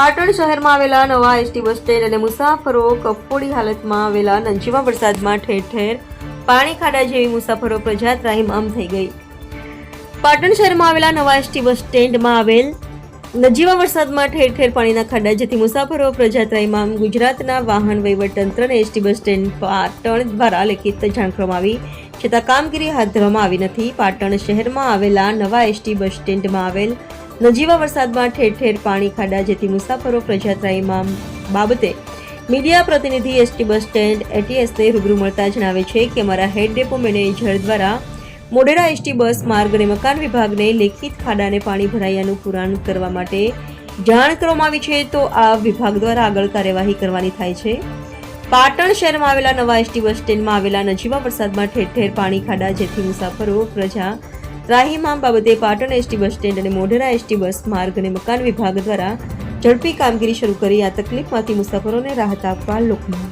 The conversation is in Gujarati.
પાટણ શહેરમાં આવેલા નવા એસટી બસ સ્ટેન્ડ અને મુસાફરો કફોડી હાલતમાં આવેલા નંજીવા વરસાદમાં ઠેર ઠેર પાણી ખાડા જેવી મુસાફરો પ્રજા આમ થઈ ગઈ. પાટણ શહેરમાં આવેલા નવા એસટી બસ સ્ટેન્ડમાં આવેલ નજીવા વરસાદમાં ઠેર ઠેર પાણીના ખાડા જેથી મુસાફરો પ્રજા ગુજરાતના વાહન વહીવટતંત્રને એસટી બસ સ્ટેન્ડ પાટણ દ્વારા લેખિત જાણ કરવામાં આવી છતાં કામગીરી હાથ ધરવામાં આવી નથી. પાટણ શહેરમાં આવેલા નવા એસટી બસ સ્ટેન્ડમાં આવેલ નજીવા વરસાદમાં ઠેર ઠેર પાણી ખાડા જેથી મુસાફરો પ્રજાત્રાઈમાં બાબતે મીડિયા પ્રતિનિધિ એસટી બસ સ્ટેન્ડ એટીએસને રૂબરૂ મળતા જણાવે છે કે અમારા હેડ ડેપો મેનેજર દ્વારા મોઢેરા એસટી બસ માર્ગ અને મકાન વિભાગને લેખિત ખાડાને પાણી ભરાયાનું પુરાણ કરવા માટે જાણ કરવામાં આવી છે, તો આ વિભાગ દ્વારા આગળ કાર્યવાહી કરવાની થાય છે. પાટણ શહેરમાં આવેલા નવા એસટી બસ સ્ટેન્ડમાં આવેલા નજીવા વરસાદમાં ઠેર ઠેર પાણી ખાડા જેથી મુસાફરો, પ્રજા ત્રાહિમામ બાબતે પાટણ એસટી બસ સ્ટેન્ડ અને મોઢેરા એસટી બસ માર્ગ અને મકાન વિભાગ દ્વારા ઝડપી કામગીરી શરૂ કરી આ તકલીફમાંથી મુસાફરોને રાહત આપવા લોકમાં